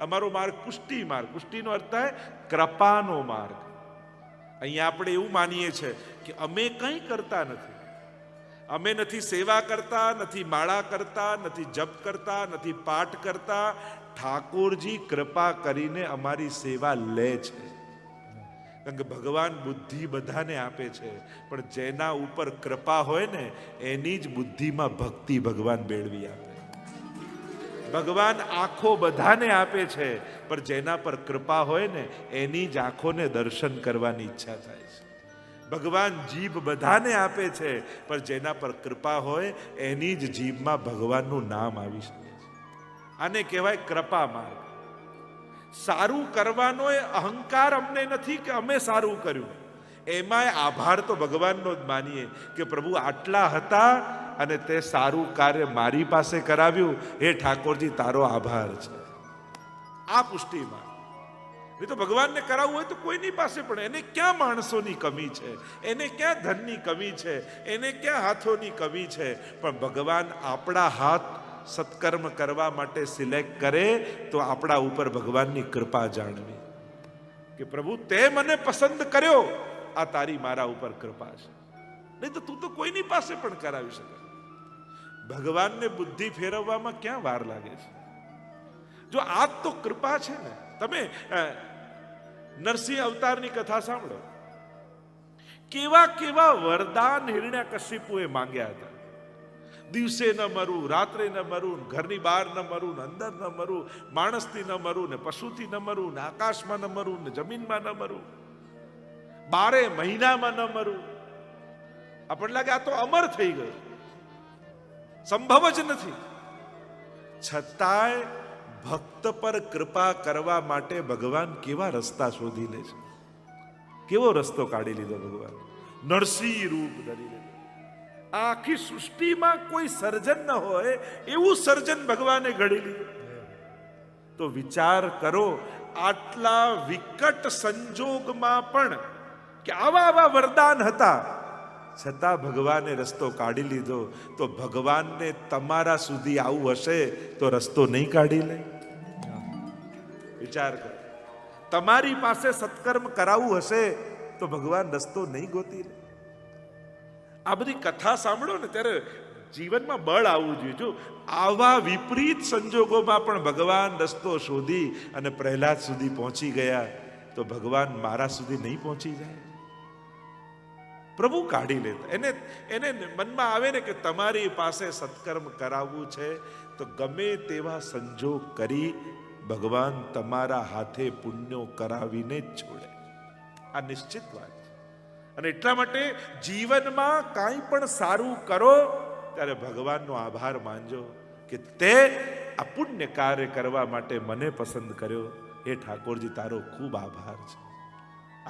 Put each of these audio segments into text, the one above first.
અમારો માર્ગ પુષ્ટિ માર્ગ. પુષ્ટિનો અર્થ થાય કૃપાનો માર્ગ. અહીંયા આપણે એવું માનીએ છીએ કે અમે કંઈ કરતા નથી. અમે નથી સેવા કરતા, નથી માળા કરતા, નથી જપ કરતા, નથી પાઠ કરતા. ઠાકોરજી કૃપા કરીને અમારી સેવા લે છે. કારણ કે ભગવાન બુદ્ધિ બધાને આપે છે. પણ જેના ઉપર કૃપા હોય ને, એની જ બુદ્ધિમાં ભક્તિ ભગવાન બેળવી આપે. ભગવાન આંખો બધાને આપે છે, પણ જેના પર કૃપા હોય ને, એની જ આંખોને દર્શન કરવાની ઈચ્છા થાય છે. ભગવાન જીભ બધાને આપે છે, પણ જેના પર કૃપા હોય, એની જ જીભમાં ભગવાનનું નામ આવી શકે છે. આને કહેવાય કૃપા માર્ગ. સારું કરવાનો એ અહંકાર અમને નથી કે અમે સારું કર્યું. એમાંય આભાર તો ભગવાનનો જ માનીએ કે પ્રભુ આટલા હતા અને તે સારું કાર્ય મારી પાસે કરાવ્યું હે ઠાકોરજી, તારો આભાર છે. આ પુષ્ટિમાં નહીં તો ભગવાનને કરાવવું હોય તો કોઈની પાસે પણ, એને ક્યાં માણસોની કમી છે? એને ક્યાં ધનની કમી છે? એને ક્યાં હાથોની કમી છે? પણ ભગવાન આપણા હાથ સત્કર્મ કરવા માટે સિલેક્ટ કરે, તો આપણા ઉપર ભગવાનની કૃપા જાણવી કે પ્રભુ, તે મને પસંદ કર્યો, આ તારી મારા ઉપર કૃપા છે. નહીં તો તું તો કોઈની પાસે પણ કરાવી શકે. ભગવાનને બુદ્ધિ ફેરવવામાં ક્યાં વાર લાગે છે? જો આ તો કૃપા છે ને, તમે નરસિંહ અવતારની કથા સાંભળો. કેવા કેવા વરદાન હિરણ્યા કશ્યપુએ માંગ્યા હતા. દિવસે ન મરું, રાત્રે ન મરું, ઘરની બહાર ન મરું ને અંદર ન મરું, માણસથી ન મરું, ને પશુથી ન મરું, ને આકાશમાં ન મરું, ને જમીનમાં ન મરું. બારે મહિનામાં ન મરું. આપણને લાગે આ તો અમર થઈ ગયું. સંભવ જ નથી. છતાંય ભક્ત પર કૃપા કરવા માટે ભગવાન કેવા રસ્તા શોધી લે છે? કેવો રસ્તો કાઢી લીધો ભગવાન? નરસિંહ રૂપ ધરી લીધો આખી સૃષ્ટિમાં કોઈ સર્જન ન હોય, એવું સર્જન ભગવાને ઘડી લીધું. તો વિચાર કરો, આટલા વિકટ સંજોગમાં પણ કે આવા આવા વરદાન હતા છતાં ભગવાને રસ્તો કાઢી લીધો, તો ભગવાનને તમારા સુધી આવું હશે તો રસ્તો નહીં કાઢી લે? વિચાર કરો. તમારી પાસે સત્કર્મ કરાવવું હશે તો ભગવાન રસ્તો નહીં ગોતી લે. આ બધી કથા સાંભળો ને ત્યારે જીવનમાં બળ આવવું જોઈએ. જો આવા વિપરીત સંજોગોમાં પણ ભગવાન રસ્તો શોધી અને પ્રહલાદ સુધી પહોંચી ગયા, તો ભગવાન મારા સુધી નહીં પહોંચી જાય. પ્રભુ કાઢી લેતા. એને એને મનમાં આવે ને કે તમારી પાસે સત્કર્મ કરાવવું છે, તો ગમે તેવા સંજોગ કરી ભગવાન તમારા હાથે પુણ્યો કરાવીને જ છોડે. આ નિશ્ચિત વાત છે. અને એટલા માટે જીવનમાં કાંઈ પણ સારું કરો, ત્યારે ભગવાનનો આભાર માનજો કે તે આ પુણ્ય કાર્ય કરવા માટે મને પસંદ કર્યો. એ ઠાકોરજી, તારો ખૂબ આભાર છે.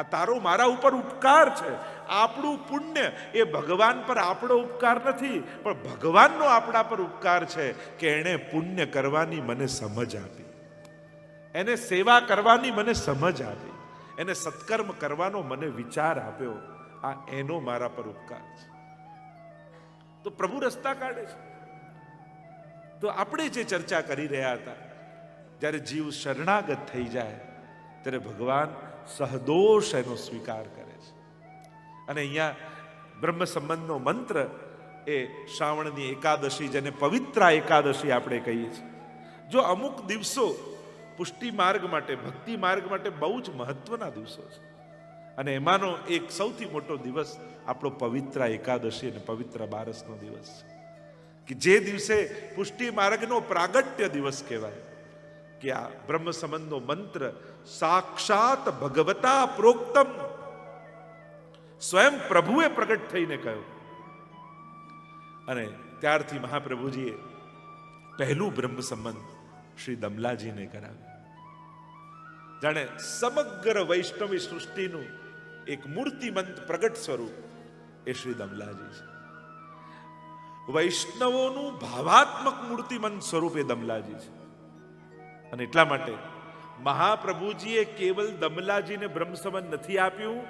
આ તારો મારા ઉપર ઉપકાર છે. આપણું પુણ્ય એ ભગવાન પર આપણો ઉપકાર નથી, પણ ભગવાનનો આપણા પર ઉપકાર છે કે એણે પુણ્ય કરવાની મને સમજ આપી. એને સેવા કરવાની મને સમજ આપી. એને સત્કર્મ કરવાનો મને વિચાર આપ્યો. આ એનો મારા પર ઉપકાર છે. તો પ્રભુ રસ્તા કાઢે છે. તો આપણે જે ચર્ચા કરી રહ્યા હતા, જ્યારે જીવ શરણાગત થઈ જાય, ત્યારે ભગવાન સહદોષ એનો સ્વીકાર કરે છે. અને અહીંયા બ્રહ્મ સંબંધનો મંત્ર એ શ્રાવણની એકાદશી જેને પવિત્રા એકાદશી આપણે કહીએ છીએ. જો અમુક દિવસો પુષ્ટિ માર્ગ માટે, ભક્તિ માર્ગ માટે બહુ જ મહત્વના દિવસો છે. અને એમાંનો એક સૌથી મોટો દિવસ આપણો પવિત્ર એકાદશી અને પવિત્ર બારસનો દિવસ છે. કે જે દિવસે પુષ્ટિ માર્ગનો પ્રાગટ્ય દિવસ કહેવાય. કે આ બ્રહ્મ સંબંધનો મંત્ર સાક્ષાત ભગવતા પ્રોક્તમ સ્વયં પ્રભુએ પ્રગટ થઈને કહ્યું અને ત્યારથી મહાપ્રભુજીએ પહેલું બ્રહ્મ સંબંધ શ્રી દમલાજીને કરાવ્યું જાણે સમગ્ર વૈષ્ણવી સૃષ્ટિનું એક મૂર્તિમંત પ્રગટ સ્વરૂપ એ શ્રી દમલાજી છે વૈષ્ણવોનું ભાવાત્મક મૂર્તિમંત સ્વરૂપ એ દમલાજી છે અને એટલા માટે મહાપ્રભુજીએ કેવલ દમલાજીને બ્રહ્મસમન નથી આપ્યું,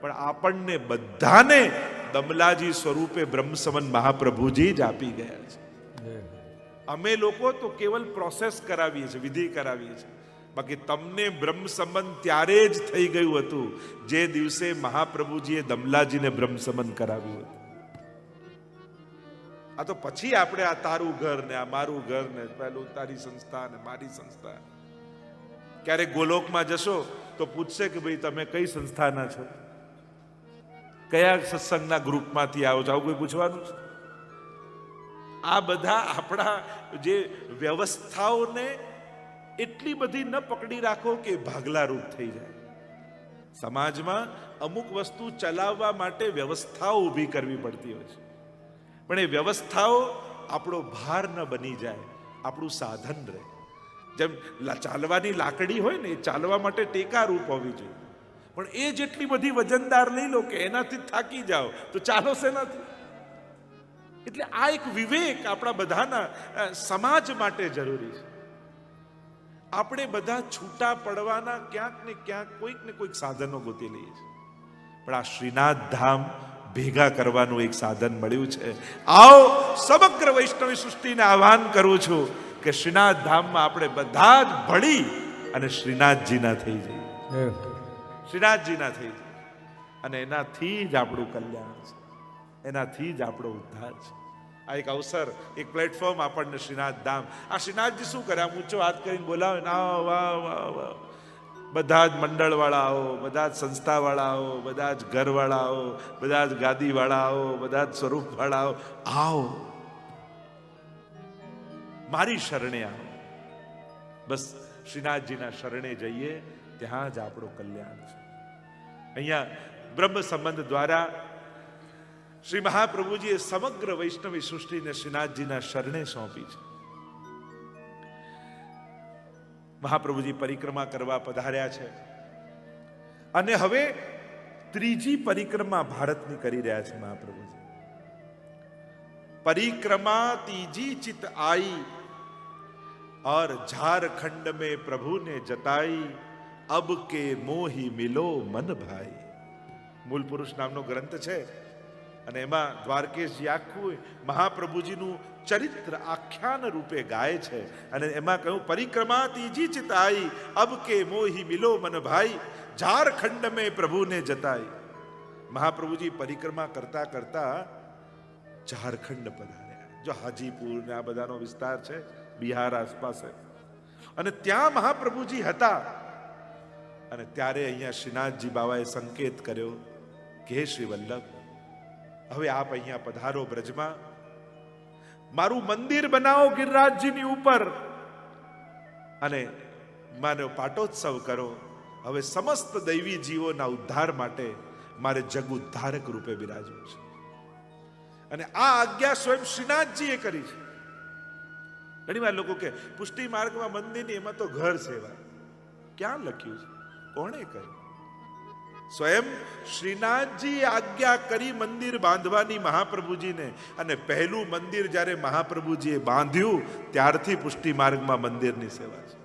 પણ આપણને બધાને દમલાજી સ્વરૂપે બ્રહ્મસમન મહાપ્રભુજી જ આપી ગયા છે. અમે લોકો તો કેવલ પ્રોસેસ કરાવીએ છીએ, વિધિ કરાવીએ છીએ. બાકી તમને બ્રહ્મ સંબંધ ત્યારે જ થઈ ગયું હતું, જે દિવસે મહાપ્રભુજીએ દમલાજીને બ્રહ્મ સંબંધ કરાવ્યું હતું. આ તો પછી આપણે આ તારું ઘર ને, આ મારું ઘર ને પેલું તારી સંસ્થા ને, મારી સંસ્થા. ક્યારેક ગોલોકમાં જશો તો પૂછશે કે ભાઈ, તમે કઈ સંસ્થાના છો? કયા સત્સંગના ગ્રુપમાંથી આવો છો? આવું કોઈ પૂછવાનું છે? આ બધા આપણા જે વ્યવસ્થાઓને એટલી બધી ન પકડી રાખો કે ભાગલા રૂપ થઈ જાય. સમાજમાં અમુક વસ્તુ ચલાવવા માટે વ્યવસ્થાઓ ઊભી કરવી પડતી હોય છે. પણ એ વ્યવસ્થાઓ આપણો ભાર ન બની જાય, આપણું સાધન રહે. જેમ ચાલવાની લાકડી હોય ને, એ ચાલવા માટે ટેકારૂપ હોવી જોઈએ. પણ એ જેટલી બધી વજનદાર લઈ લો કે એનાથી થાકી જાઓ, તો ચાલો શેનાથી? એટલે આ એક વિવેક આપણા બધાના સમાજ માટે જરૂરી છે. આપણે બધા છૂટા પડવાના ક્યાંક ને ક્યાંક કોઈક ને કોઈક સાધનો ગોતી લઈએ છીએ. પણ આ શ્રીનાથ ધામ ભેગા કરવાનું એક સાધન મળ્યું છે. આવો સમગ્ર વૈષ્ણવી સૃષ્ટિને આહ્વાન કરું છું કે શ્રીનાથ ધામમાં આપણે બધા જ ભળી અને શ્રીનાથજીના થઈ જઈએ. શ્રીનાથજીના થઈ જઈએ. અને એનાથી જ આપણું કલ્યાણ છે. એનાથી જ આપણો ઉદ્ધાર છે. આ એક અવસર એક પ્લેટફોર્મ આપણને શ્રીનાથ ધામ આ શ્રીનાથજી શું કરે? આમ ઊંચો હાથ કરીને બોલાવે ના વાહ વાહ વાહ બધા જ મંડળવાળાઓ, બધા જ સંસ્થાવાળાઓ, બધા જ ઘરવાળાઓ, બધા જ ગાદીવાળાઓ, બધા જ સ્વરૂપવાળાઓ, આવો. મારી શરણે આવો. બસ શ્રીનાથજીના શરણે જઈએ, ત્યાં જ આપણું કલ્યાણ છે. અહીંયા બ્રહ્મ સંબંધ દ્વારા શ્રી મહાપ્રભુજીએ સમગ્ર વૈષ્ણવી સૃષ્ટિને શ્રીનાથજીના શરણે સોંપી છે. મહાપ્રભુજી પરિક્રમા કરવા પધાર્યા છે અને હવે ત્રીજી પરિક્રમા ભારતની કરી રહ્યા છે મહાપ્રભુજી परिक्रमा तीजी चित आई और झारखंड में प्रभु ने जताई अब के मोही मिलो મન ભાઈ મૂળ પુરુષ નામનો ગ્રંથ છે અને એમાં દ્વારકેશજી આખું મહાપ્રભુજીનું ચરિત્ર આખ્યાન રૂપે ગાય છે. અને એમાં કહ્યું પરિક્રમા ત્રીજી ચિતાઈ અબ કે મોહી મિલો મન ભાઈ, ઝારખંડ મેં પ્રભુને જતાઈ. મહાપ્રભુજી પરિક્રમા કરતા કરતા ઝારખંડ પધાર્યા જો હાજીપુર ને આ બધાનો વિસ્તાર છે, બિહાર આસપાસ. અને ત્યાં મહાપ્રભુજી હતા. અને ત્યારે અહીંયા શ્રીનાથજી બાવાએ સંકેત કર્યો, કે શ્રી વલ્લભ હવે આપ અહીંયા પધારો બ્રજમાં. મારું મંદિર બનાવો ગિરિરાજજીની ઉપર. અને માનો પાટોત્સવ કરો. હવે સમસ્ત દૈવી જીવોના ઉદ્ધાર માટે મારે જગ ઉદ્ધારક રૂપે બિરાજવું છે. અને આ આજ્ઞા સ્વયં શ્રીનાથજીએ કરી છે. ઘણી વાર લોકો કે પુષ્ટિ માર્ગમાં મંદિરની એમાં તો ઘર સેવા. ક્યાં લખ્યું છે? કોણે કહ્યું સ્વયં શ્રીનાથજી આજ્ઞા કરી મંદિર બાંધવાની મહાપ્રભુજીને. અને પહેલું મંદિર જ્યારે મહાપ્રભુજીએ બાંધ્યું, ત્યારથી પુષ્ટિ માર્ગમાં મંદિરની સેવા છે.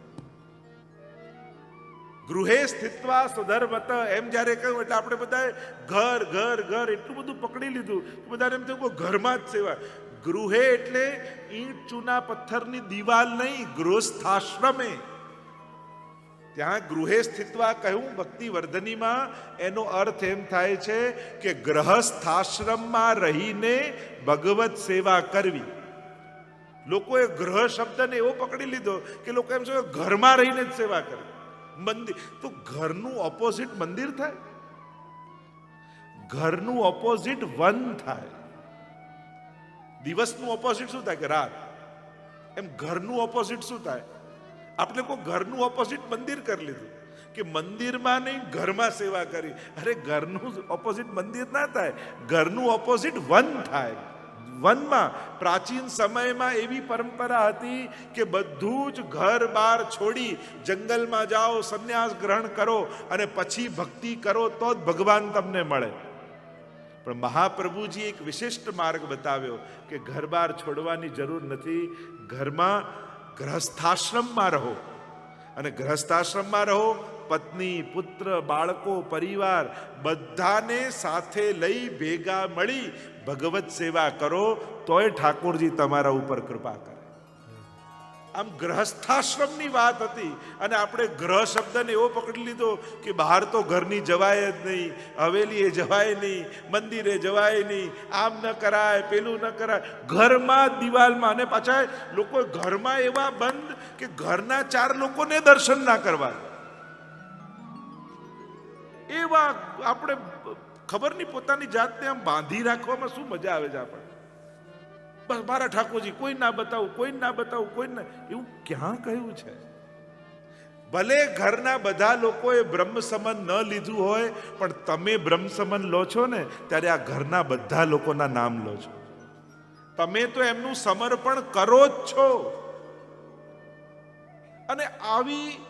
ગૃહે સ્થિત્વા સુધર્મત, એમ જ્યારે કહ્યું, એટલે આપણે બધા ઘર ઘર ઘર એટલું બધું પકડી લીધું બધાને એમ થયું ઘરમાં જ સેવા. ગૃહે એટલે ઈંટ, ચૂના, પથ્થરની દિવાલ નહીં, ગૃહસ્થાશ્રમે ત્યાં ગૃહે સ્થિત્વા કહ્યું ભક્તિવર્ધનીમાં, એનો અર્થ એમ થાય છે કે ગ્રહસ્થાશ્રમમાં રહીને ભગવત સેવા કરવી. લોકોએ ગ્રહ શબ્દને એવો પકડી લીધો કે લોકો એમ છે ઘરમાં રહીને જ સેવા કરે. મંદિર, તો ઘરનું ઓપોઝિટ મંદિર થાય? ઘરનું ઓપોઝિટ વન થાય. દિવસનું ઓપોઝિટ શું થાય કે રાત? એમ ઘરનું ઓપોઝિટ શું થાય? આપણે કોઈ ઘરનું ઓપોઝિટ મંદિર કરી લીધું. કે મંદિરમાં નહીં, ઘરમાં સેવા કરી. અરે, ઘરનું ઓપોઝિટ મંદિર ના થાય. ઘરનું ઓપોઝિટ વન થાય. વનમાં. પ્રાચીન સમયમાં એવી પરંપરા હતી કે બધું જ ઘર બાર છોડી જંગલમાં જાઓ, સંન્યાસ ગ્રહણ કરો અને પછી ભક્તિ કરો તો જ ભગવાન તમને મળે. પણ મહાપ્રભુજી એક વિશિષ્ટ માર્ગ બતાવ્યો કે ઘર બાર છોડવાની જરૂર નથી. ઘરમાં ગ્રહસ્થાશ્રમમાં રહો. અને ગ્રસ્થાશ્રમમાં રહો, પત્ની, પુત્ર, બાળકો, પરિવાર, બધાને સાથે લઈ ભેગા મળી ભગવત સેવા કરો, તોય ઠાકોરજી તમારા ઉપર કૃપા કરે. આમ ગ્રહસ્થાશ્રમની વાત હતી અને આપણે ગ્રહ શબ્દને એવો પકડી લીધો કે બહાર તો ઘરની જવાય જ નહીં હવેલીએ જવાય નહીં, મંદિરે જવાય નહીં, આમ ન કરાય, પેલું ન કરાય. ઘરમાં દિવાલમાં અને પાછા લોકો ઘરમાં એવા બંધ કે ઘરના ચાર લોકોને દર્શન ના કરવા એવા આપણે ખબર નહીં પોતાની જાતને આમ બાંધી રાખવામાં શું મજા આવે છે આપણને. બસ મારા ઠાકોરજી, કોઈ ના બતાવું, કોઈ ના બતાવું, કોઈ ના એવું ક્યાં કહ્યું છે? ભલે ઘરના બધા લોકોએ બ્રહ્મ સમન ન લીધું હોય, પણ તમે બ્રહ્મ સમન લો છો ને, ત્યારે આ ઘરના બધા લોકોના નામ લો છો. તમે તો એમનું સમર્પણ કરો જ છો. અને આવી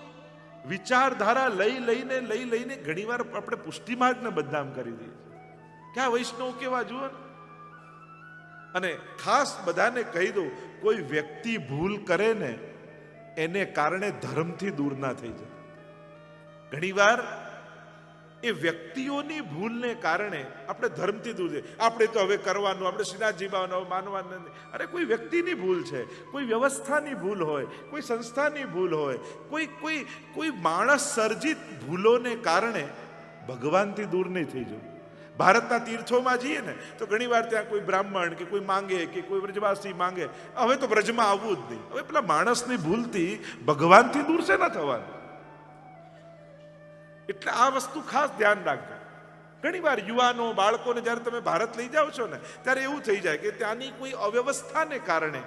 વિચારધારા લઈ લઈને લઈ લઈને ઘણીવાર આપણે પુષ્ટિમાર્ગને બદનામ કરી દઈએ ક્યાં વૈષ્ણવ કેવા જુઓ ને? અને ખાસ બધાને કહી દઉં, કોઈ વ્યક્તિ ભૂલ કરે ને, એને કારણે ધર્મથી દૂર ના થઈ જાય. ઘણીવાર એ વ્યક્તિઓની ભૂલને કારણે આપણે ધર્મથી દૂર છે આપણે તો હવે કરવાનું, આપણે શ્રીનાથજી જીવવાનું માનવાનું નથી. અરે, કોઈ વ્યક્તિની ભૂલ છે, કોઈ વ્યવસ્થાની ભૂલ હોય, કોઈ સંસ્થાની ભૂલ હોય, કોઈ કોઈ કોઈ માણસ સર્જિત ભૂલોને કારણે ભગવાનથી દૂર નહીં થઈ જવું. ભારતના તીર્થોમાં જઈએ ને, તો ઘણીવાર ત્યાં કોઈ બ્રાહ્મણ કે કોઈ માંગે કે કોઈ વ્રજવાસી માંગે, હવે તો વ્રજમાં આવવું જ નહીં. હવે પેલા માણસની ભૂલથી ભગવાનથી દૂર છે ના થવાનું? એટલે આ વસ્તુ ખાસ ધ્યાન રાખજો. ઘણીવાર યુવાનો, બાળકોને જ્યારે તમે ભારત લઈ જાઓ છો ને, ત્યારે એવું થઈ જાય કે ત્યાંની કોઈ અવ્યવસ્થાને કારણે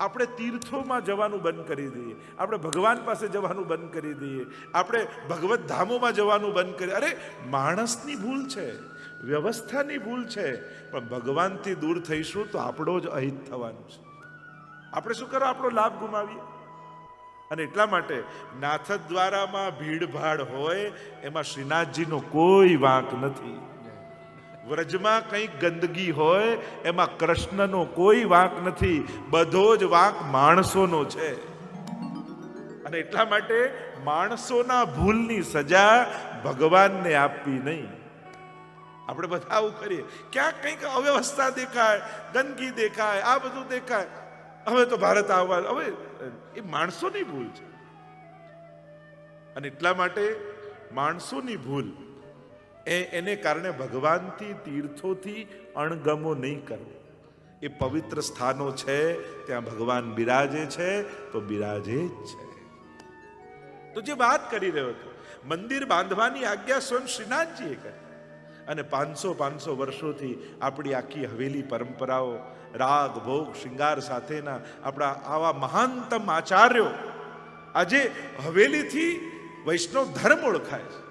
આપણે તીર્થોમાં જવાનું બંધ કરી દઈએ, આપણે ભગવાન પાસે જવાનું બંધ કરી દઈએ, આપણે ભગવત ધામોમાં જવાનું બંધ કરી, અરે, માણસની ભૂલ છે. વ્યવસ્થાની ભૂલ છે. પણ ભગવાનથી દૂર થઈશું તો આપણો જ અહિત થવાનું છે. આપણે શું કરો? આપણો લાભ ગુમાવીએ. અને એટલા માટે નાથ દ્વારામાં ભીડભાડ હોય, એમાં શ્રીનાથજીનો કોઈ વાંક નથી. વ્રજમાં કંઈક ગંદકી હોય, એમાં કૃષ્ણનો કોઈ વાંક નથી. બધો જ વાંક માણસોનો છે. અને એટલા માટે માણસોના ભૂલની સજા ભગવાનને આપવી નહીં. આપણે બધા આવું કરીએ. ક્યાંક કંઈક અવ્યવસ્થા દેખાય, ગંદકી દેખાય, આ બધું દેખાય. હવે તો ભારત આવવા, હવે, એ માણસોની ભૂલ છે. અને એટલા માટે માણસોની ભૂલ એ એને કારણે ભગવાનથી, તીર્થોથી અણગમો નહીં કરવો. એ પવિત્ર સ્થાનો છે, ત્યાં ભગવાન બિરાજે છે, તો બિરાજે જ છે. તો જે વાત કરી રહ્યો હતો મંદિર બાંધવાની આજ્ઞા સ્વયં શ્રીનાથજીએ કરી. અને પાંચસો પાંચસો વર્ષોથી આપણી આખી હવેલી પરંપરાઓ, રાગ, ભોગ, શૃંગાર સાથેના આપણા આવા મહાનતમ આચાર્યો આજે હવેલીથી વૈષ્ણવ ધર્મ ઓળખાય છે.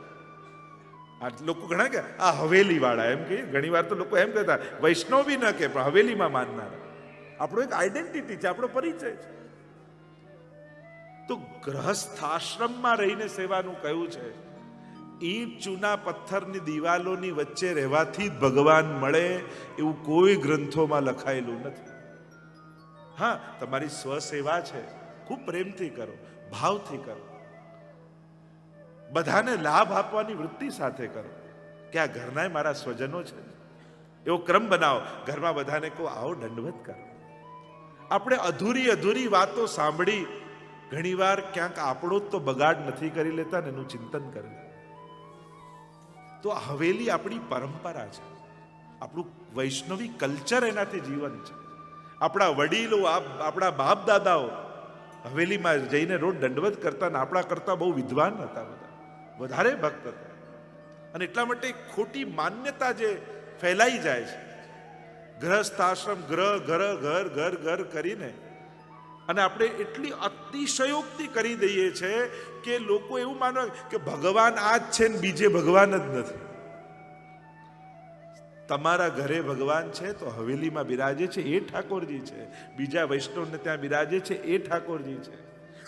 આ લોકો ઘણા કે, આ હવેલી વાળા એમ કે, ઘણી વાર તો લોકો એમ કહેતા, વૈષ્ણવ ન કે, પણ હવેલીમાં માનનાર. આપણો એક આઈડેન્ટિટી છે, આપણો પરિચય છે. તો ગ્રહસ્થ આશ્રમમાં રહીને સેવાનું કહ્યું છે? ઈંટ ચૂના પથ્થરની દિવાલોની વચ્ચે રહેવાથી જ ભગવાન મળે એવું કોઈ ગ્રંથોમાં લખાયેલું નથી. હા, તમારી સ્વસેવા છે. ખૂબ પ્રેમથી કરો, ભાવથી કરો. બધાને લાભ આપવાની વૃત્તિ સાથે કરો. કે આ ઘરના મારા સ્વજનો છે. એવો ક્રમ બનાવો, ઘરમાં બધાને કહો, આવો દંડવત કરો. આપણે અધૂરી અધૂરી વાતો સાંભળી ઘણીવાર ક્યાંક આપણો જ તો બગાડ નથી કરી લેતા ને એનું ચિંતન કરે તો હવેલી આપણી પરંપરા છે. આપણું વૈષ્ણવી કલ્ચર એનાથી જીવન છે. આપણા વડીલો, આપ- આપણા બાપ દાદાઓ હવેલીમાં જઈને રોજ દંડવત કરતા ને આપણા કરતા બહુ વિદ્વાન હતા બધા. વધારે ભક્ત હતા. અને એટલા માટે ખોટી માન્યતા જે ફેલાઈ જાય છે. ગ્રહસ્થ આશ્રમ ગ્રહ, ઘર ઘર ઘર ઘર કરીને અને આપણે એટલી અતિશયોક્તિ કરી દઈએ છે કે લોકો એવું માનવા કે ભગવાન આ જ છે ને બીજે ભગવાન જ નથી. તમારા ઘરે ભગવાન છે તો હવેલીમાં બિરાજે છે, એ ઠાકોરજી છે. બીજા વૈષ્ણવને ત્યાં બિરાજે છે, એ ઠાકોરજી છે.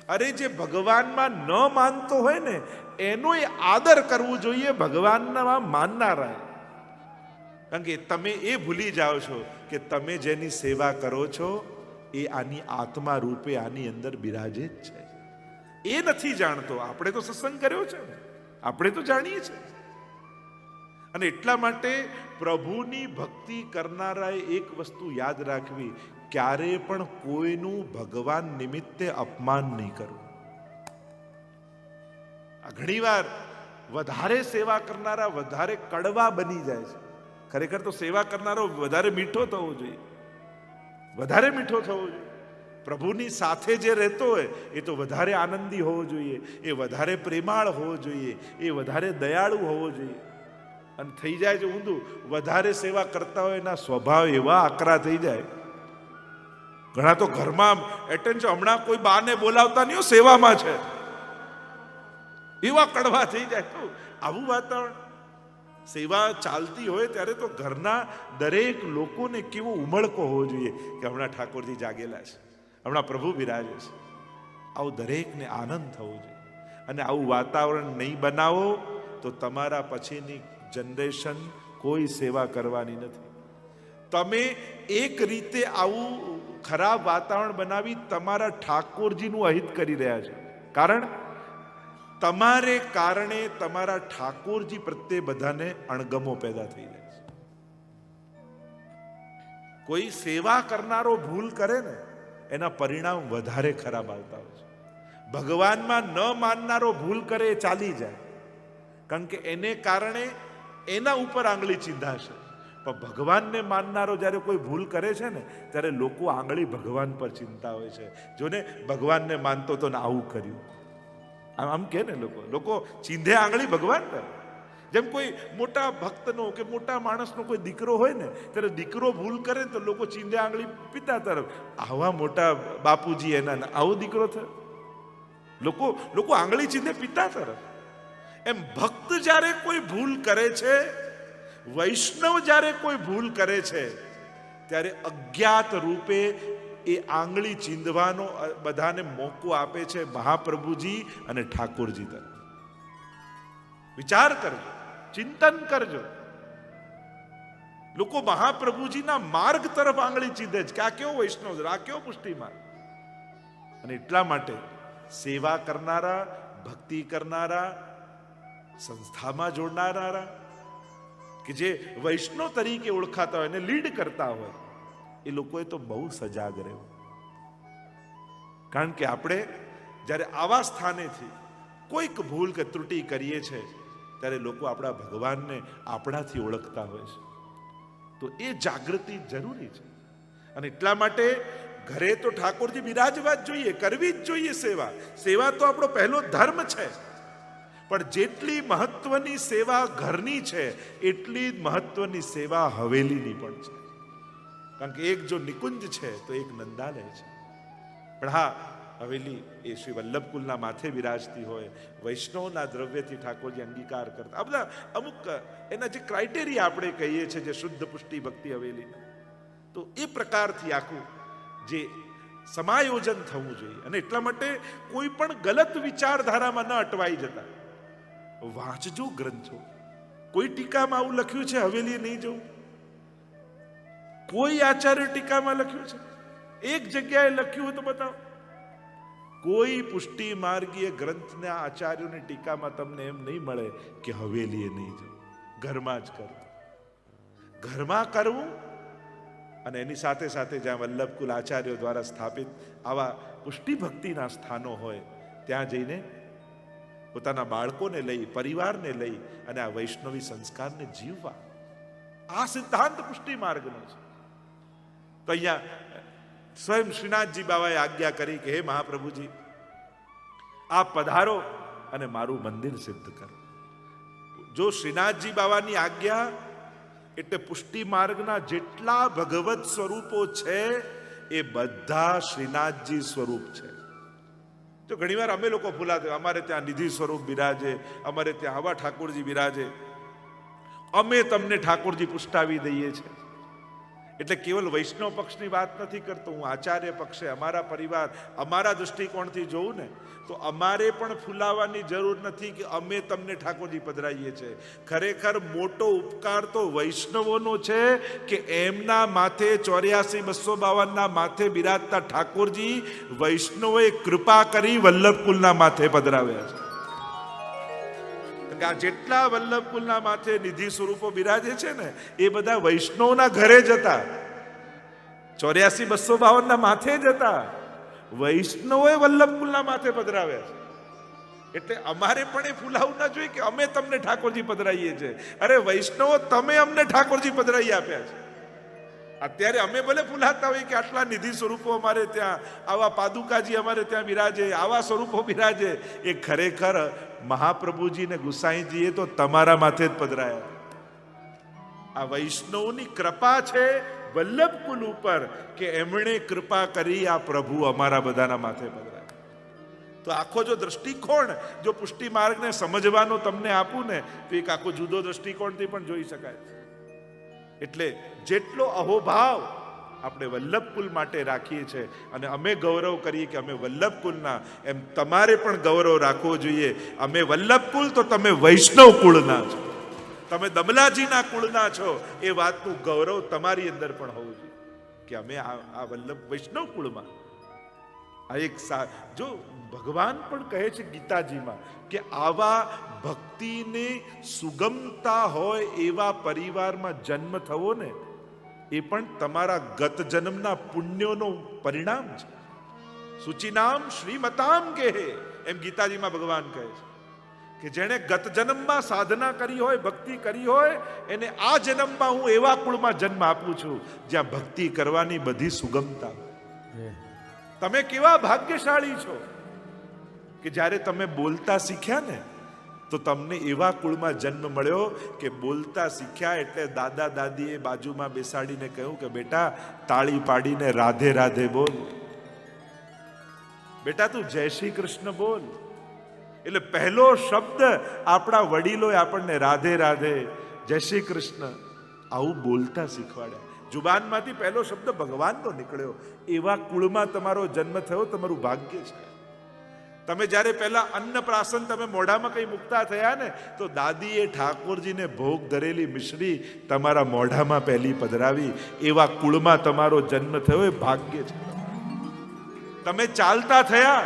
અરે જે ભગવાનમાં ન માનતો હોય ને, એનો એ આદર કરવું જોઈએ ભગવાનના માનનારા. કારણ કે તમે એ ભૂલી જાઓ છો કે તમે જેની સેવા કરો છો, એ આની આત્મા રૂપે આની અંદર બિરાજે જ છે. એ નથી જાણતો. આપણે તો સત્સંગ કર્યો છે. આપણે તો જાણીએ છીએ. અને એટલા માટે પ્રભુની ભક્તિ કરનારાએ એક વસ્તુ યાદ રાખવી. ક્યારે પણ કોઈનું ભગવાન નિમિત્તે અપમાન નહીં કરવું. ઘણીવાર વધારે સેવા કરનારા વધારે કડવા બની જાય છે. ખરેખર તો સેવા કરનારો વધારે મીઠો થવો જોઈએ. વધારે મીઠો થવો જોઈએ. પ્રભુની સાથે જે રહેતો હોય, એ તો વધારે આનંદી હોવો જોઈએ, એ વધારે પ્રેમાળ હોવો જોઈએ, એ વધારે દયાળુ હોવો જોઈએ. અને થઈ જાય છે ઊંધું, વધારે સેવા કરતા હોય એના સ્વભાવ એવા આકરા થઈ જાય. ઘણા તો ઘરમાં એટેન્શન હમણાં કોઈ બાને બોલાવતા નહીં સેવામાં છે. એવા કડવા થઈ જાય. તો આવું વાતાવરણ. સેવા ચાલતી હોય ત્યારે તો ઘરના દરેક લોકોને કેવો ઉમળકો હોવો જોઈએ કે હમણાં ઠાકોરજી જાગેલા છે. હમણાં પ્રભુ બિરાજે છે. આવું દરેકને આનંદ થવો જોઈએ. અને આવું વાતાવરણ નહીં બનાવો તો તમારા પછીની જનરેશન કોઈ સેવા કરવાની નથી. તમે એક રીતે આવું ખરાબ વાતાવરણ બનાવી તમારા ઠાકોરજીનું અહિત કરી રહ્યા છો. કારણ તમારે કારણે તમારા ઠાકોરજી પ્રત્યે બધાને અણગમો પેદા થઈ જાય છે. કોઈ સેવા કરનારો ભૂલ કરે ને એના પરિણામ વધારે ખરાબ આવતા હોય છે. ભગવાનમાં ન માનનારો ભૂલ કરે એ ચાલી જાય. કારણ કે એને કારણે એના ઉપર આંગળી ચીંધાશે. પણ ભગવાનને માનનારો જ્યારે કોઈ ભૂલ કરે છે ને, ત્યારે લોકો આંગળી ભગવાન પર ચિંતા હોય છે. જોને, ભગવાનને માનતો તો ને આવું કર્યું. આમ કે ને લોકો? લોકો ચીંધે આંગળી ભગવાન પર. જેમ કોઈ મોટા ભક્તનો કે મોટા માણસનો કોઈ દીકરો હોય ને, ત્યારે દીકરો ભૂલ કરે તો લોકો ચીંધે આંગળી પિતા તરફ. આવા મોટા બાપુજી એના આવો દીકરો થયો. લોકો લોકો આંગળી ચીંધે પિતા તરફ. એમ ભક્ત જ્યારે કોઈ ભૂલ કરે છે, વૈષ્ણવ જ્યારે કોઈ ભૂલ કરે છે, ત્યારે અજ્ઞાત રૂપે એ આંગળી ચીંધવાનો બધાને મોકો આપે છે મહાપ્રભુજી અને ઠાકોરજી તરફ. વિચાર કરજો. ચિંતન કરજો. લોકો મહાપ્રભુજીના માર્ગ તરફ આંગળી ચીધે છે કે આ કેવો વૈષ્ણવ છે? આ કેવો પુષ્ટિ અને એટલા માટે સેવા કરનારા, ભક્તિ કરનારા, સંસ્થામાં જોડનારા કે જે વૈષ્ણવ તરીકે ઓળખાતા હોય અને લીડ કરતા હોય, એ લોકોએ તો બહુ સજાગ રહેવું. કારણ કે આપણે જ્યારે આવા સ્થાનેથી કોઈક ભૂલ કે ત્રુટિ કરીએ છીએ ત્યારે લોકો આપણા ભગવાનને આપણાથી ઓળખતા હોય છે. તો એ જાગૃતિ જરૂરી છે. અને એટલા માટે ઘરે તો ઠાકોરજી બિરાજવા જ જોઈએ, કરવી જ જોઈએ સેવા. સેવા તો આપણો પહેલો ધર્મ છે. પણ જેટલી મહત્વની સેવા ઘરની છે, એટલી જ મહત્વની સેવા હવેલીની પણ છે. કારણ કે એક જો નિકુંજ છે, તો એક નંદાલય છે. પણ હા હવેલી એ શ્રી વલ્લભકુલના માથે બિરાજતી હોય, વૈષ્ણવના દ્રવ્યથી ઠાકોરજી અંગીકાર કરતા. બધા અમુક, એના જે ક્રાઇટેરિયા આપણે કહીએ છીએ જે શુદ્ધ પુષ્ટિ ભક્તિ હવેલી તો એ પ્રકારથી આખું જે સમાયોજન થવું જોઈએ. અને એટલા માટે કોઈ પણ ગલત વિચારધારામાં ન અટવાઈ જતા. વાંચજો ગ્રંથો. કોઈ ટીકામાં આવું લખ્યું છે હવેલી નહીં જવું? કોઈ આચાર્ય ટીકામાં લખ્યું છે? એક જગ્યાએ લખ્યું હોય તો બતાવો. કોઈ પુષ્ટિ માર્ગીય ગ્રંથના આચાર્યોની ટીકામાં તમને એમ નહીં મળે કે હવેલીએ નહીં જવું ઘરમાં જ કરવું ઘરમાં કરવું અને એની સાથે સાથે જ્યાં વલ્લભકુલ આચાર્યો દ્વારા સ્થાપિત આવા પુષ્ટિ ભક્તિના સ્થાનો હોય, ત્યાં જઈને પોતાના બાળકોને લઈ, પરિવારને લઈ અને આ વૈષ્ણવી સંસ્કારને જીવવા. આ સિદ્ધાંત પુષ્ટિ માર્ગનો છે. તો અહીંયા સ્વયં શ્રીનાથજી બાબાએ આજ્ઞા કરી કે, હે મહાપ્રભુજી આ પધારો અને મારું મંદિર સિદ્ધ કરો. જો શ્રીનાથજી બાબાની આજ્ઞા એટલે પુષ્ટિ માર્ગના જેટલા ભગવત સ્વરૂપો છે, એ બધા શ્રીનાથજી સ્વરૂપ છે. તો ઘણીવાર અમે લોકો ભૂલાते અમારે ત્યાં નિધિ સ્વરૂપ બિરાજે, અમારે ત્યાં આવા ઠાકોરજી બિરાજે. અમે તમને ઠાકોરજી પુષ્ટાવી દઈએ છીએ. એટલે કેવલ વૈષ્ણવ પક્ષની વાત નથી કરતો, હું આચાર્ય પક્ષે અમારા પરિવાર, અમારા દૃષ્ટિકોણથી જોઉં ને, તો અમારે પણ ફૂલાવાની જરૂર નથી કે અમે તમને ઠાકોરજી પધરાઈએ છીએ ખરેખર મોટો ઉપકાર તો વૈષ્ણવોનો છે કે એમના માથે ચોર્યાસી બસો બાવનના માથે બિરાજતા ઠાકોરજી વૈષ્ણવોએ કૃપા કરી વલ્લભકુલના માથે પધરાવ્યા છે. જેટલા વલ્લભકુલના માથે નિધિ સ્વરૂપો બિરાજે છે ને, એ બધા વૈષ્ણવના ઘરે જ હતા. ચોર્યાસી બસો બાવન ના માથે જ હતા. વૈષ્ણવોએ વલ્લભકુલના માથે પધરાવ્યા છે. એટલે અમારે પણ એ ફૂલાવું ના જોઈએ કે અમે તમને ઠાકોરજી પધરાઈએ છીએ અરે વૈષ્ણવો, તમે અમને ઠાકોરજી પધરાઈ આપ્યા છે. અત્યારે અમે ભલે ફૂલાતા હોઈએ કે આટલા નિધિ સ્વરૂપો અમારે ત્યાં, આવા પાદુકાજી અમારે ત્યાં બિરાજે, આવા સ્વરૂપો બિરાજે. એ ખરેખર મહાપ્રભુજી ને ગુસાઈજીએ તો તમારા માથે જ પધરાયા. આ વૈષ્ણવની કૃપા છે વલ્લભકુલ ઉપર કે એમણે કૃપા કરી આ પ્રભુ અમારા બધાના માથે પધરાયા. તો આખો જો દ્રષ્ટિકોણ જો પુષ્ટિ માર્ગને સમજવાનો તમને આપું ને, તો એક આખો જુદો દ્રષ્ટિકોણથી પણ જોઈ શકાય. એટલે જેટલો અહોભાવ આપણે વલ્લભકુલ માટે રાખીએ છીએ અને અમે ગૌરવ કરીએ કે અમે વલ્લભકુલના. એમ તમારે પણ ગૌરવ રાખવો જોઈએ. અમે વલ્લભકુલ તો તમે વૈષ્ણવ કુળના છો. તમે દમલાજીના કુળના છો. એ વાતનું ગૌરવ તમારી અંદર પણ હોવું જોઈએ કે અમે આ આ વલ્લભ વૈષ્ણવ કુળમાં આ એક સા- જો ભગવાન પણ કહે છે ગીતાજીમાં કે આવા ભક્તિને સુગમતા હોય એવા પરિવારમાં જન્મ થવો ને એ પણ તમારા ગત જન્મના પુણ્યોનો પરિણામ છે. સુચિનામ શ્રીમતામ કે એમ ગીતાજીમાં ભગવાન કહે છે કે જેણે ગત જન્મમાં સાધના કરી હોય ભક્તિ કરી હોય એને આ જન્મમાં હું એવા કુળમાં જન્મ આપું છું જ્યાં ભક્તિ કરવાની બધી સુગમતા તમે કેવા ભાગ્યશાળી છો કે જ્યારે તમે બોલતા શીખ્યા ને તો તમને એવા કુળમાં જન્મ મળ્યો કે બોલતા શીખ્યા એટલે દાદા દાદીએ બાજુમાં બેસાડીને કહ્યું કે, બેટા, તાળી પાડીને રાધે રાધે બોલ. બેટા, તું જય શ્રી કૃષ્ણ બોલ. એટલે પહેલો શબ્દ આપણા વડીલોએ આપણને રાધે રાધે, જય શ્રી કૃષ્ણ. આવું બોલતા શીખવાડ્યા. જુબાનમાંથી પહેલો શબ્દ ભગવાનનો નીકળ્યો. એવા કુળમાં તમારો જન્મ થયો, તમારું ભાગ્ય છે. તમે જ્યારે પહેલા અન્નપ્રાસન તમે મોઢામાં કંઈ મુકતા થયા ને, તો દાદીએ ઠાકોરજીને ભોગ ધરેલી મિશ્રી તમારા મોઢામાં પહેલી પધરાવી. એવા કુળમાં તમારો જન્મ થયો એ ભાગ્ય છે. તમે ચાલતા થયા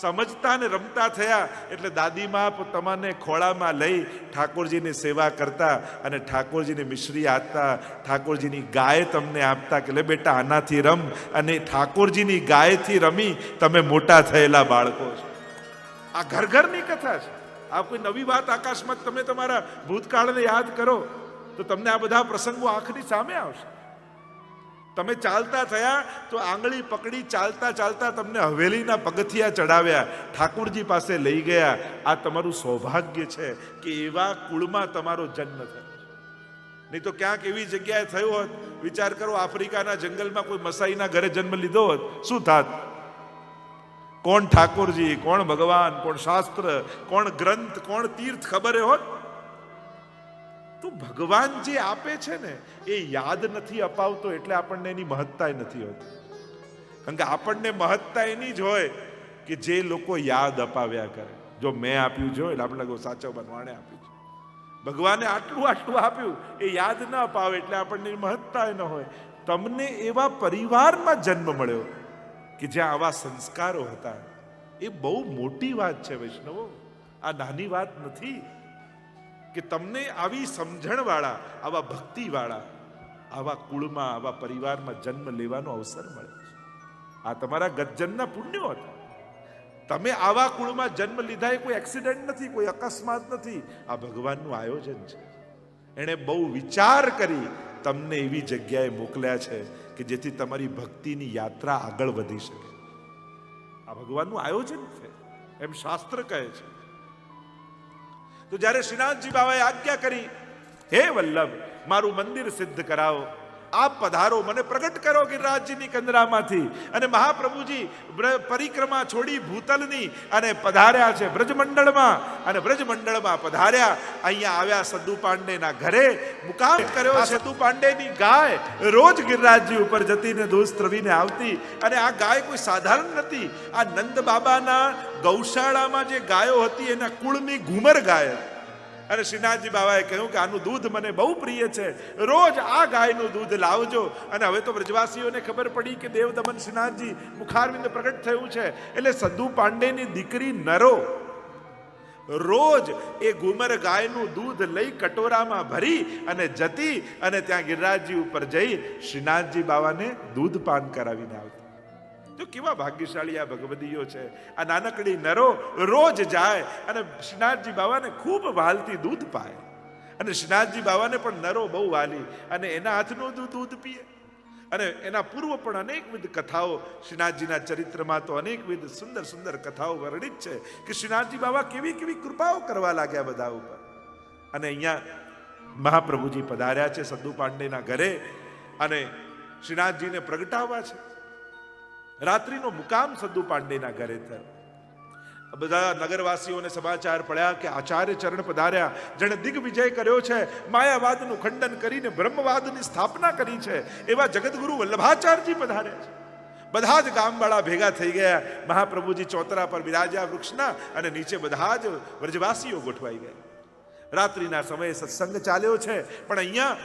સમજતા ને રમતા થયા એટલે દાદીમાં તમને ખોળામાં લઈ ઠાકોરજીની સેવા કરતા અને ઠાકોરજીને મિશ્રી આપતા. ઠાકોરજીની ગાય તમને આપતા કે, લે બેટા, આનાથી રમ. અને ઠાકોરજીની ગાયથી રમી તમે મોટા થયેલા બાળકો છો. આ ઘર ઘરની કથા છે. આ કોઈ નવી વાત આકાશમાં તમે તમારા ભૂતકાળને યાદ કરો તો તમને આ બધા પ્રસંગો આંખની સામે આવશે. તમે ચાલતા થયા તો આંગળી પકડી ચાલતા ચાલતા તમને હવેલીના પગથિયા ચડાવ્યા. ઠાકુરજી પાસે લઈ ગયા. આ તમારું સૌભાગ્ય છે કે એવા કુળમાં તમારો જન્મ થયો. નહીં તો ક્યાંક એવી જગ્યાએ થયો હોત. વિચાર કરો, આફ્રિકાના જંગલમાં કોઈ મસાઈના ઘરે જન્મ લીધો હોત. શું થાત? કોણ ઠાકોરજી? કોણ ભગવાન? કોણ શાસ્ત્ર? કોણ ગ્રંથ? કોણ તીર્થ ખબર હોત? તો ભગવાન જે આપે છે ને, એ યાદ નથી અપાવતો એટલે આપણને એની મહત્તા નથી હોતી. કારણ કે આપણને મહત્તા એની જ હોય કે જે લોકો યાદ અપાવ્યા કરે. જો મેં આપ્યું છે એટલે આપણે લાગે સાચો બનવાણે આપ્યું છે. ભગવાને આટલું આટલું આપ્યું, એ યાદ ન અપાવે એટલે આપણને મહત્તા ન હોય. તમને એવા પરિવારમાં જન્મ મળ્યો કે જ્યાં આવા સંસ્કારો હતા. એ બહુ મોટી વાત છે, વૈષ્ણવો. આ નાની વાત નથી. કે તમને આવી સમજણવાળા, આવા ભક્તિવાળા, આવા કુળમાં, આવા પરિવારમાં જન્મ લેવાનો અવસર મળે છે. આ તમારા ગજ્જનના પુણ્યો હતા. તમે આવા કુળમાં જન્મ લીધા એ કોઈ એક્સિડન્ટ નથી, કોઈ અકસ્માત નથી. આ ભગવાનનું આયોજન છે. એણે બહુ વિચાર કરી તમને એવી જગ્યાએ મોકલ્યા છે કે જેથી તમારી ભક્તિની યાત્રા આગળ વધી શકે. આ ભગવાનનું આયોજન છે. એમ શાસ્ત્ર કહે છે. તો જ્યારે શ્રીનાથજી બાબાએ આજ્ઞા કરી હે વલ્લભ મારું મંદિર સિદ્ધ કરાવો. આપ પધારો. મને પ્રગટ કરો ગિરિરાજજીની કંદરામાંથી. અને મહાપ્રભુજી પરિક્રમા છોડી ભૂતલની અને પધાર્યા છે બ્રજમંડળમાં. અને બ્રજમંડળમાં પધાર્યા. અહીંયા આવ્યા સદ્દુ પાંડેના ઘરે. મુકામ કર્યો સદ્દુ પાંડેની ગાય રોજ ગિરિરાજજી ઉપર જતીને દોષ સ્ત્રવીને આવતી. અને આ ગાય કોઈ સાધારણ નથી. આ નંદ બાબાના ગૌશાળામાં જે ગાયો હતી એના કુળની ઘુમર ગાય હતી. અને શ્રીનાથજી બાબાએ કહ્યું કે આનું દૂધ મને બહુ પ્રિય છે. રોજ આ ગાયનું દૂધ લાવજો. અને હવે તો વ્રજવાસીઓને ખબર પડી કે દેવ દમન શ્રીનાથજી મુખારવિંદ પ્રગટ થયું છે. એટલે સદ્દુ પાંડેની દીકરી નરો રોજ એ ઘુમર ગાયનું દૂધ લઈ કટોરામાં ભરી અને જતી અને ત્યાં ગિરિરાજજી ઉપર જઈ શ્રીનાથજી બાવાને દૂધ પાન કરાવીને આવતી. તો કેવા ભાગ્યશાળી આ ભગવદીઓ છે? આ નાનકડી નરો રોજ જાય અને શ્રીનાથજી બાવાને ખૂબ વાલતી દૂધ પાય. અને શ્રીનાથજી બાવાને પણ નરો બહુ વાલી અને એના હાથનું દૂધ દૂધ પીએ. અને એના પૂર્વ પણ અનેકવિધ કથાઓ શ્રીનાથજીના ચરિત્રમાં તો અનેકવિધ સુંદર સુંદર કથાઓ વર્ણિત છે કે શ્રીનાથજી બાબા કેવી કેવી કૃપાઓ કરવા લાગ્યા બધા ઉપર. અને અહીંયા મહાપ્રભુજી પધાર્યા છે સદ્દુ પાંડેના ઘરે અને શ્રીનાથજીને પ્રગટાવવા છે. રાત્રિનો મુકામ સદ્દુ પાંડેના ઘરે થયો. બધા નગરવાસીઓને સમાચાર પડ્યા કે આચાર્ય ચરણ પધાર્યા. જેણે દિગ્વિજય કર્યો છે, માયાવાદનું ખંડન કરીને બ્રહ્મવાદની સ્થાપના કરી છે, એવા જગતગુરુ વલ્લભાચાર્યજી પધાર્યા છે. બધા જ ગામવાળા ભેગા થઈ ગયા. મહાપ્રભુજી ચોતરા પર બિરાજ્યા વૃક્ષના અને નીચે બધા જ વ્રજવાસીઓ ગોઠવાઈ ગયા. રાત્રિના સમયે સત્સંગ ચાલ્યો છે. પણ અહીંયા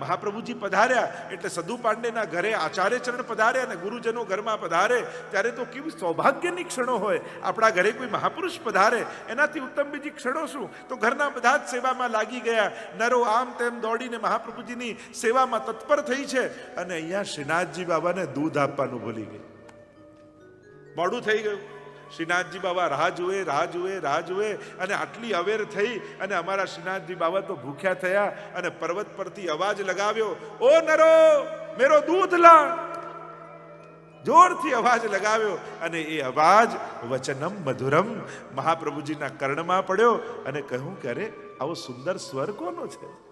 મહાપ્રભુજી પધાર્યા એટલે સદુ પાંડેના ઘરે આચાર્ય ચરણ પધારે અને ગુરુજનો ઘરમાં પધારે. ત્યારે તો કેવી સૌભાગ્યની ક્ષણો હોય. આપણા ઘરે કોઈ મહાપુરુષ પધારે. એનાથી ઉત્તમ બીજી ક્ષણો શું? તો ઘરના બધા જ સેવામાં લાગી ગયા. નરો આમ તેમ દોડીને મહાપ્રભુજીની સેવામાં તત્પર થઈ છે. અને અહીંયા શ્રીનાથજી બાબાને દૂધ આપવાનું ભૂલી ગઈ. મોડું થઈ ગયું. શ્રીનાથજી બાબા રાહ જુએ રાહ જુએ રાહ જુએ અને આટલી અવેર થઈ અને અમારા શ્રીનાથજી બાબા તો ભૂખ્યા થયા અને પર્વત પરથી અવાજ લગાવ્યો, ઓ નરો, મેરો દૂધ લા જોરથી અવાજ લગાવ્યો અને એ અવાજ વચનમ મધુરમ મહાપ્રભુજીના કર્ણમાં પડ્યો અને કહ્યું કે, અરે, આવો સુંદર સ્વર કોનો છે?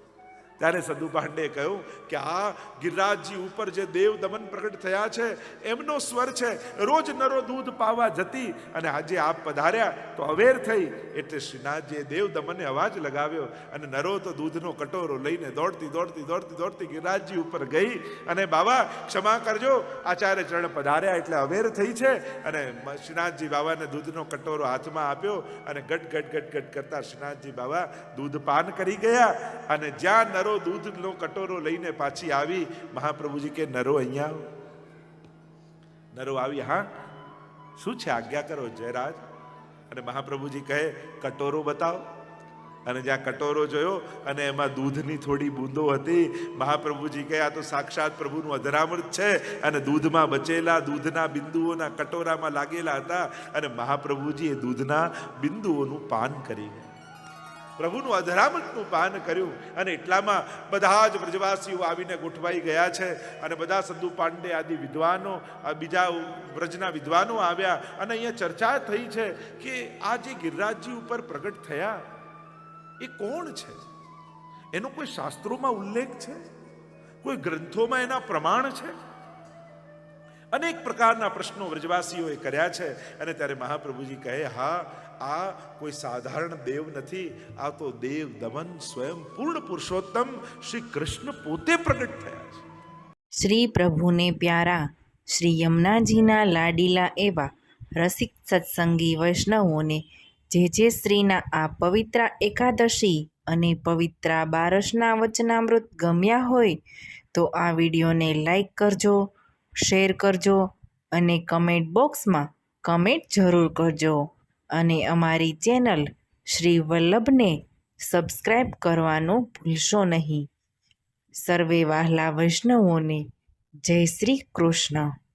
ત્યારે સદુ પાંડે કહ્યું કે આ ગિરિરાજજી ઉપર જે દેવ દમન પ્રગટ થયા છે, એમનો સ્વર છે, રોજ નરો દૂધ પાવા જતી અને આજે આપ પધાર્યા તો અવેર થઈ એટલે શ્રીનાથજીએ દેવ દમને અવાજ લગાવ્યો અને નરો તો દૂધનો કટોરો લઈને દોડતી દોડતી દોડતી દોડતી ગિરિરાજજી ઉપર ગઈ અને બાબા ક્ષમા કરજો, આચાર્ય ચરણ પધાર્યા એટલે અવેર થઈ છે અને શ્રીનાથજી બાબાને દૂધનો કટોરો હાથમાં આપ્યો અને ગટ ગટ ગટ ગટ કરતા શ્રીનાથજી બાબા દૂધ પાન કરી ગયા અને જ્યાં નરો દૂધનો કટોરો લઈને પાછી આવી. મહાપ્રભુજી કે, નરો અહીંયા નરો આવી, હા? શું છે? આજ્ઞા કરો, જયરાજ. અને મહાપ્રભુજી કહે, કટોરો બતાવો. અને જ્યાં કટોરો જોયો અને એમાં દૂધની થોડી બૂંદો હતી, મહાપ્રભુજી કહે, આ તો સાક્ષાત પ્રભુનું અધરામૃત છે. અને દૂધમાં બચેલા, દૂધના બિંદુઓના કટોરામાં લાગેલા હતા અને મહાપ્રભુજી એ દૂધના બિંદુઓનું પાન કરી પ્રભુનું અધરામતનું પાન કર્યું અને એટલામાં બધા જ વ્રજવાસીઓ આવીને ગોઠવાઈ ગયા છે અને બધા સદ્દુ પાંડે આદિ વિદ્વાનો બીજા વ્રજના વિદ્વાનો આવ્યા અને અહીંયા ચર્ચા થઈ છે કે આ જે ગિરિરાજજી ઉપર પ્રગટ થયા, એ કોણ છે? એનો કોઈ શાસ્ત્રોમાં ઉલ્લેખ છે? કોઈ ગ્રંથોમાં એના પ્રમાણ છે? અનેક પ્રકારના પ્રશ્નો વ્રજવાસીઓએ કર્યા છે અને ત્યારે મહાપ્રભુજી કહે, હા આ કોઈ સાધારણ દેવ નથી, આ તો દેવ દમન સ્વયં પૂર્ણ પુરુષોત્તમ શ્રી કૃષ્ણ પોતે પ્રગટ થયા છે. શ્રી પ્રભુને પ્યારા, શ્રી યમુનાજીના લાડીલા એવા રસિક સત્સંગી વૈષ્ણવોને, જે જે શ્રીના આ પવિત્ર એકાદશી અને પવિત્ર બારસના વચનામૃત ગમ્યા હોય, તો આ વિડીયોને લાઈક કરજો, શેર કરજો અને કમેન્ટ બોક્સમાં કમેન્ટ જરૂર કરજો. અને અમારી ચેનલ શ્રી વલ્લભને સબસ્ક્રાઈબ કરવાનું ભૂલશો નહીં. સર્વે વહાલા વૈષ્ણવોને જય શ્રી કૃષ્ણ.